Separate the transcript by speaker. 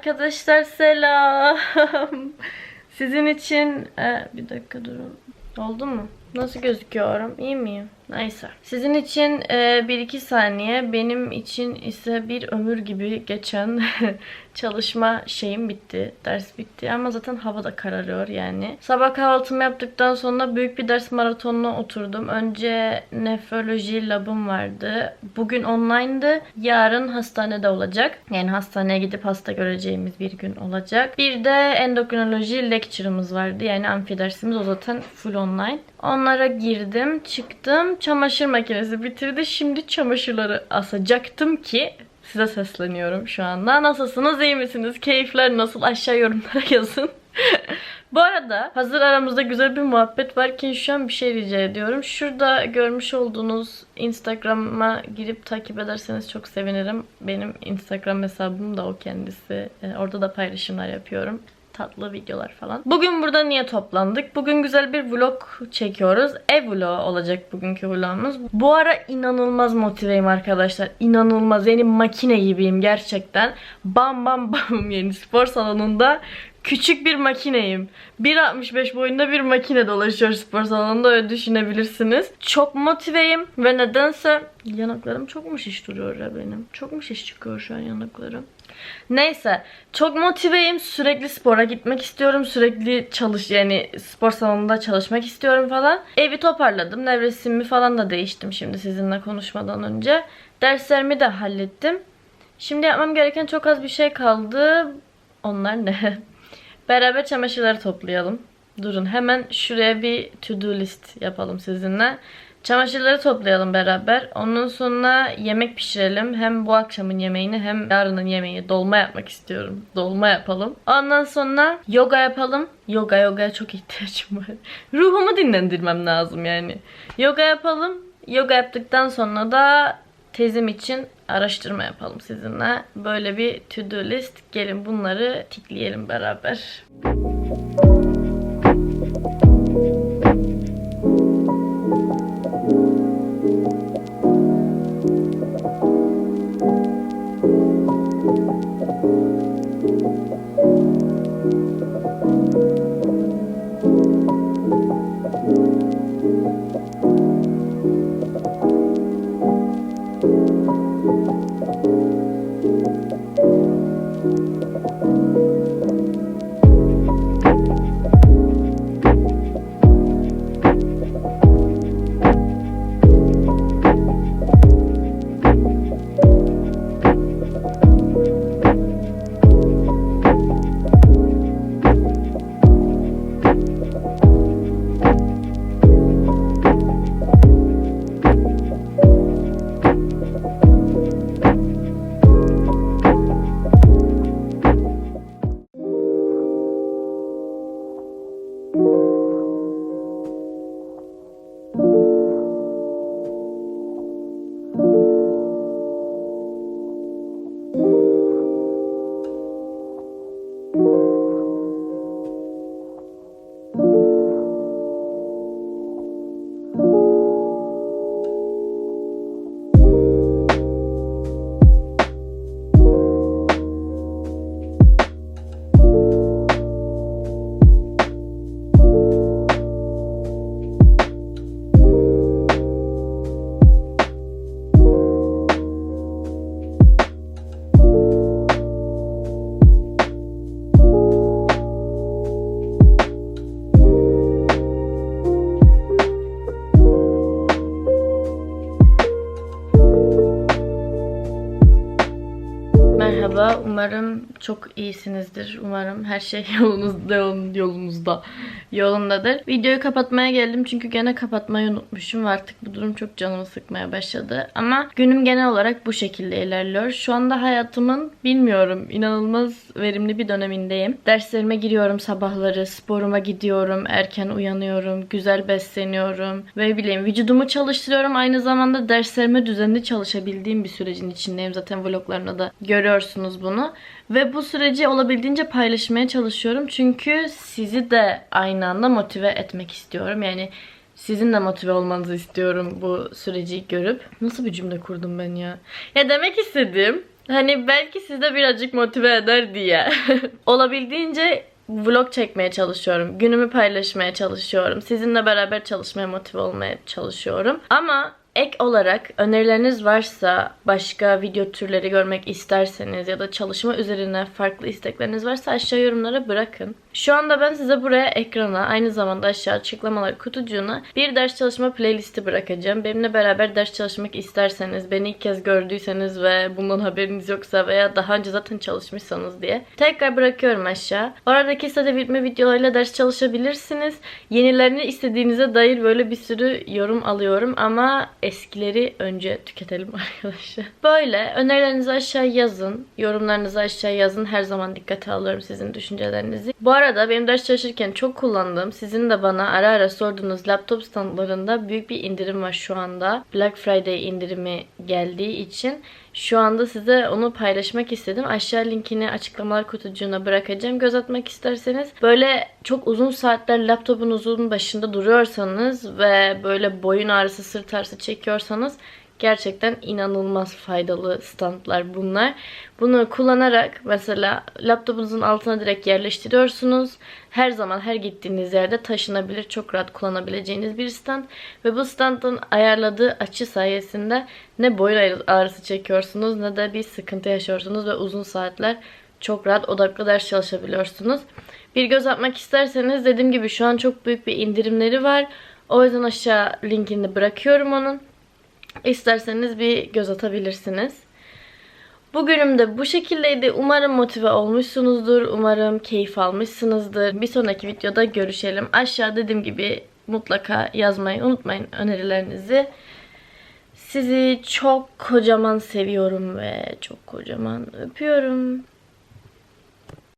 Speaker 1: Arkadaşlar selam. Sizin için e, bir dakika durun. Oldu mu? Nasıl gözüküyorum? İyi miyim? Neyse. Sizin için e, 1-2 saniye, benim için ise bir ömür gibi geçen çalışma şeyim bitti. Ders bitti ama zaten hava da kararıyor yani. Sabah kahvaltımı yaptıktan sonra büyük bir ders maratonuna oturdum. Önce nefroloji labım vardı. Bugün online'dı. Yarın hastanede olacak. Yani hastaneye gidip hasta göreceğimiz bir gün olacak. Bir de endokrinoloji lecture'ımız vardı. Yani amfi dersimiz o zaten full online. Onlara girdim, çıktım. Çamaşır makinesi bitirdi. Şimdi çamaşırları asacaktım ki size sesleniyorum şu anda. Nasılsınız, iyi misiniz? Keyifler nasıl? Aşağı yorumlara yazın. Bu arada hazır aramızda güzel bir muhabbet varken şu an bir şey rica ediyorum. Şurada görmüş olduğunuz Instagram'a girip takip ederseniz çok sevinirim. Benim Instagram hesabım da o kendisi. Ee, Orada da paylaşımlar yapıyorum tatlı videolar falan. Bugün burada niye toplandık? Bugün güzel bir vlog çekiyoruz. Ev vlogu olacak bugünkü vlogumuz. Bu ara inanılmaz motiveyim arkadaşlar. İnanılmaz. Yani makine gibiyim gerçekten. Bam bam bam yani spor salonunda küçük bir makineyim. 1.65 boyunda bir makine dolaşıyor spor salonunda öyle düşünebilirsiniz. Çok motiveyim ve nedense yanaklarım çok mu şiş duruyor ya benim? Çok mu şiş çıkıyor şu an yanaklarım? Neyse çok motiveyim sürekli spora gitmek istiyorum sürekli çalış yani spor salonunda çalışmak istiyorum falan. Evi toparladım nevresimimi falan da değiştim şimdi sizinle konuşmadan önce. Derslerimi de hallettim. Şimdi yapmam gereken çok az bir şey kaldı. Onlar ne? Beraber çamaşırları toplayalım. Durun hemen şuraya bir to do list yapalım sizinle. Çamaşırları toplayalım beraber. Ondan sonra yemek pişirelim. Hem bu akşamın yemeğini hem yarının yemeği. Dolma yapmak istiyorum. Dolma yapalım. Ondan sonra yoga yapalım. Yoga yogaya çok ihtiyacım var. Ruhumu dinlendirmem lazım yani. Yoga yapalım. Yoga yaptıktan sonra da tezim için araştırma yapalım sizinle. Böyle bir to do list. Gelin bunları tikleyelim beraber. Merhaba, umarım çok iyisinizdir. Umarım her şey yolunuzda, yolun- yolunuzda, yolundadır. Videoyu kapatmaya geldim çünkü gene kapatmayı unutmuşum artık bu durum çok canımı sıkmaya başladı. Ama günüm genel olarak bu şekilde ilerliyor. Şu anda hayatımın bilmiyorum inanılmaz verimli bir dönemindeyim. Derslerime giriyorum sabahları, sporuma gidiyorum, erken uyanıyorum, güzel besleniyorum ve bileyim vücudumu çalıştırıyorum. Aynı zamanda derslerime düzenli çalışabildiğim bir sürecin içindeyim. Zaten vloglarımda da görüyorsunuz bunu. Ve bu süreci olabildiğince paylaşmaya çalışıyorum. Çünkü sizi de aynı anda motive etmek istiyorum. Yani sizin de motive olmanızı istiyorum bu süreci görüp. Nasıl bir cümle kurdum ben ya? Ya demek istediğim Hani belki sizde birazcık motive eder diye. Olabildiğince vlog çekmeye çalışıyorum. Günümü paylaşmaya çalışıyorum. Sizinle beraber çalışmaya motive olmaya çalışıyorum. Ama ek olarak önerileriniz varsa, başka video türleri görmek isterseniz ya da çalışma üzerine farklı istekleriniz varsa aşağı yorumlara bırakın. Şu anda ben size buraya ekrana, aynı zamanda aşağı açıklamalar kutucuğuna bir ders çalışma playlisti bırakacağım. Benimle beraber ders çalışmak isterseniz, beni ilk kez gördüyseniz ve bundan haberiniz yoksa veya daha önce zaten çalışmışsanız diye tekrar bırakıyorum aşağı. Oradaki sade bitme videolarıyla ders çalışabilirsiniz. Yenilerini istediğinize dair böyle bir sürü yorum alıyorum ama eskileri önce tüketelim arkadaşlar. Böyle önerilerinizi aşağı yazın. Yorumlarınızı aşağı yazın. Her zaman dikkate alıyorum sizin düşüncelerinizi. Bu arada benim ders çalışırken çok kullandığım, sizin de bana ara ara sorduğunuz laptop standlarında büyük bir indirim var şu anda. Black Friday indirimi geldiği için şu anda size onu paylaşmak istedim. Aşağı linkini açıklamalar kutucuğuna bırakacağım. Göz atmak isterseniz böyle çok uzun saatler laptopunuzun başında duruyorsanız ve böyle boyun ağrısı, sırt ağrısı çekiyorsanız Gerçekten inanılmaz faydalı standlar bunlar. Bunu kullanarak mesela laptopunuzun altına direkt yerleştiriyorsunuz. Her zaman her gittiğiniz yerde taşınabilir, çok rahat kullanabileceğiniz bir stand. Ve bu standın ayarladığı açı sayesinde ne boyun ağrısı çekiyorsunuz ne de bir sıkıntı yaşıyorsunuz ve uzun saatler çok rahat odaklı ders çalışabiliyorsunuz. Bir göz atmak isterseniz dediğim gibi şu an çok büyük bir indirimleri var. O yüzden aşağı linkini bırakıyorum onun. İsterseniz bir göz atabilirsiniz. Bugünüm de bu şekildeydi. Umarım motive olmuşsunuzdur. Umarım keyif almışsınızdır. Bir sonraki videoda görüşelim. Aşağı dediğim gibi mutlaka yazmayı unutmayın önerilerinizi. Sizi çok kocaman seviyorum ve çok kocaman öpüyorum.